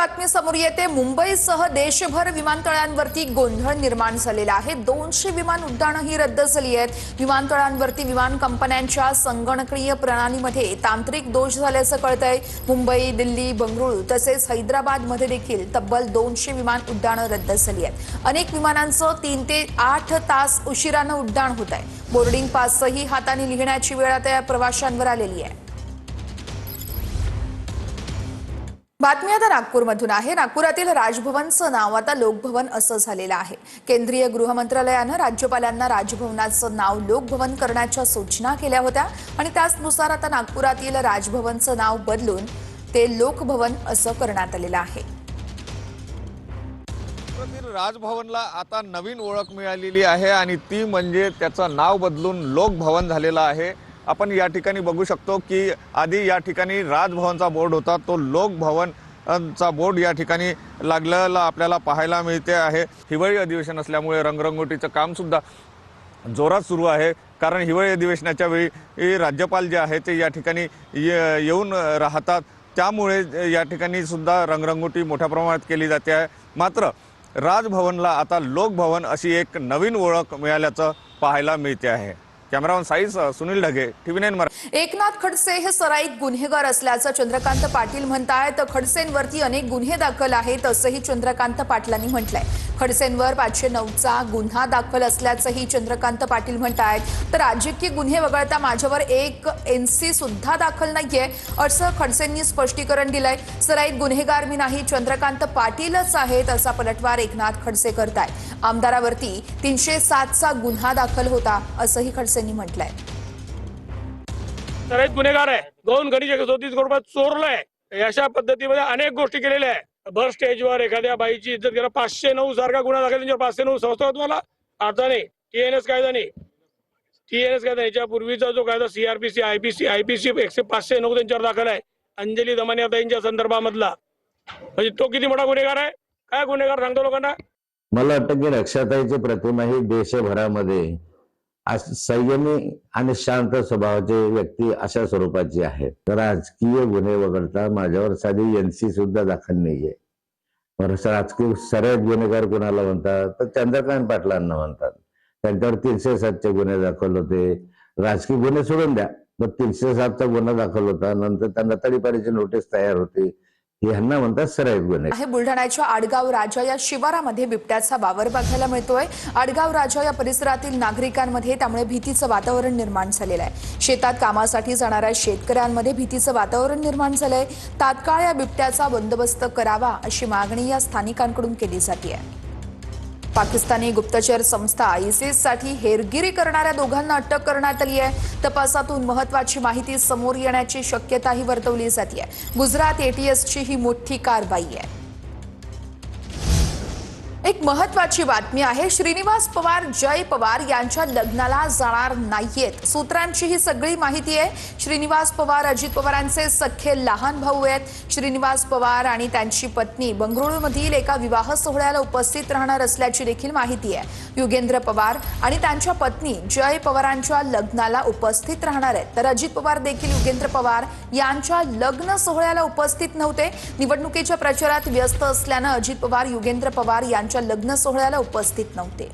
बातमी समोर येते. मुंबईसह देशभर विमानतळांवरती गोंधळ निर्माण झालेला आहे. दोनशे विमान उड्डाणं ही रद्द झाली आहेत. विमानतळांवरती विमान कंपन्यांच्या संगणकीय प्रणालीमध्ये तांत्रिक दोष झाल्याचं कळतंय. मुंबई दिल्ली बंगळुरू तसेच हैदराबादमध्ये देखील तब्बल दोनशे विमान उड्डाणं रद्द झाली आहेत. अनेक विमानांचं तीन ते आठ तास उशिरानं उड्डाण होत आहे बोर्डिंग पासही हाताने लिहिण्याची वेळ आता या प्रवाशांवर आलेली आहे. बातमी आता नागपूरमधून आहे. नागपुरातील राजभवनचं नाव आता लोकभवन असं झालेलं आहे. केंद्रीय गृहमंत्रालयानं राज्यपालांना राजभवनाचं नाव लोकभवन करण्याच्या सूचना केल्या होत्या आणि त्याचनुसार आता नागपुरातील राजभवनचं नाव बदलून ते लोकभवन असं करण्यात आलेलं आहे. राजभवनला आता नवीन ओळख मिळालेली आहे आणि ती म्हणजे त्याचं नाव बदलून लोकभवन झालेलं आहे. आपण या ठिकाणी बघू शकतो की आधी या ठिकाणी राजभवनचा बोर्ड होता. तो लोकभवन चा बोर्ड या ठिकाणी लागलेला आपल्याला पाहायला मिळते आहे. हिवाळी अधिवेशन असल्यामुळे रंगरंगोटीचं कामसुद्धा जोरात सुरू आहे. कारण हिवाळी अधिवेशनाच्या वेळी राज्यपाल जे आहे ते या ठिकाणी ये- येऊन राहतात. त्यामुळे या ठिकाणी सुद्धा रंगरंगोटी मोठ्या प्रमाणात केली जाते आहे. मात्र राजभवनला आता लोकभवन अशी एक नवीन ओळख मिळाल्याचं पाहायला मिळते आहे. कॅमेरामन साईज सुनील ढगे टीव्ही नाईन मराठी. एकनाथ खडसे हे सराईत गुन्हेगार असल्याचं चंद्रकांत पाटील म्हणतायत. खडसेंवरती अनेक गुन्हे दाखल आहेत असंही चंद्रकांत पाटलांनी म्हटलंय. खडसेंवर पाचशे नऊचा गुन्हा दाखल असल्याचंही चंद्रकांत पाटील म्हणतायत. तर राजकीय गुन्हे वगळता माझ्यावर एक एनसी सुद्धा दाखल नाहीये असं खडसेंनी स्पष्टीकरण दिलंय. सराईत गुन्हेगार मी नाही चंद्रकांत पाटीलच आहेत असा पलटवार एकनाथ खडसे करतायत. आमदारावरती तीनशे सातचा गुन्हा दाखल होता असंही खडसे खडसेंनी म्हटलंय. तर एक गुन्हेगार आहे. दोन गणेश सदोतीस रुपये चोरलंय. अशा पद्धतीमध्ये अनेक गोष्टी केलेल्या आहे. बस स्टेजवर एखाद्या बाईची इज्जत केला पाचशे नऊ सारखा गुन्हा दाखल त्यांच्यावर पाचशे नऊ संस्था होत मला आता नाही टी एन एस कायदा नाही. टी एन एस कायदा याच्या पूर्वीचा जो कायदा सीआरपीसी आयपीसी आयपीसी एकशे पाचशे नऊ त्यांच्यावर दाखल आहे. अंजली दमनियाताईंच्या संदर्भामधला. म्हणजे तो किती मोठा गुन्हेगार आहे? काय गुन्हेगार सांगतो लोकांना? मला वाटतं की रक्षाताईची प्रतिमा ही देशभरामध्ये संयमी आणि शांत स्वभावाचे व्यक्ती अशा स्वरूपाची आहेत. राजकीय गुन्हे वगळता माझ्यावर साधी एनसी सुद्धा दाखल नाहीये. राजकीय सरळ गुन्हेगार कोणाला म्हणतात? तर चंद्रकांत पाटलांना म्हणतात. त्यांच्यावर तीनशे सातचे गुन्हे दाखल होते. राजकीय गुन्हे सोडून द्या. मग तीनशे सातचा गुन्हा दाखल होता. नंतर त्यांना तडीपारीची नोटीस तयार होती. यांना म्हणतात सरळ गुन्हे आहे बुलढाण्याच्या आडगाव राजा या शिवारामध्ये बिबट्याचा वावर बघायला मिळतोय. आडगाव राजा या परिसरातील नागरिकांमध्ये त्यामुळे भीतीचं वातावरण निर्माण झालेलं आहे. शेतात कामासाठी जाणाऱ्या शेतकऱ्यांमध्ये भीतीचं वातावरण निर्माण झालंय. तात्काळ या बिबट्याचा बंदोबस्त करावा अशी मागणी या स्थानिकांकडून केली जाते पाकिस्तानी गुप्तचर संस्था ISIS साठी हेरगिरी करणाऱ्या दोघांना अटक करण्यात आली आहे. तपासातून महत्वाची माहिती समोर येण्याची शक्यताही वर्तवली जाते गुजरात एटीएसची ही मोठी कारवाई आहे. एक महत्वाची बातमी आहे. श्रीनिवास पवार जय पवार यांच्या लग्नाला जाणार नाहीयेत. सूत्रांची ही सगळी माहिती आहे. श्रीनिवास पवार अजित पवारांचे सख्खे लहान भाऊ आहेत. श्रीनिवास पवार आणि त्यांची पत्नी बंगळुरूमधील एका विवाह सोहळ्याला उपस्थित राहणार असल्याची देखील माहिती आहे. युगेंद्र पवार आणि त्यांच्या पत्नी जय पवारांच्या लग्नाला उपस्थित राहणार आहेत. तर अजित पवार देखील युगेंद्र पवार यांच्या लग्न सोहळ्याला उपस्थित नव्हते. निवडणुकीच्या प्रचारात व्यस्त असल्यानं अजित पवार युगेंद्र पवार यांच्या लग्न सोहळ्याला उपस्थित नव्हते.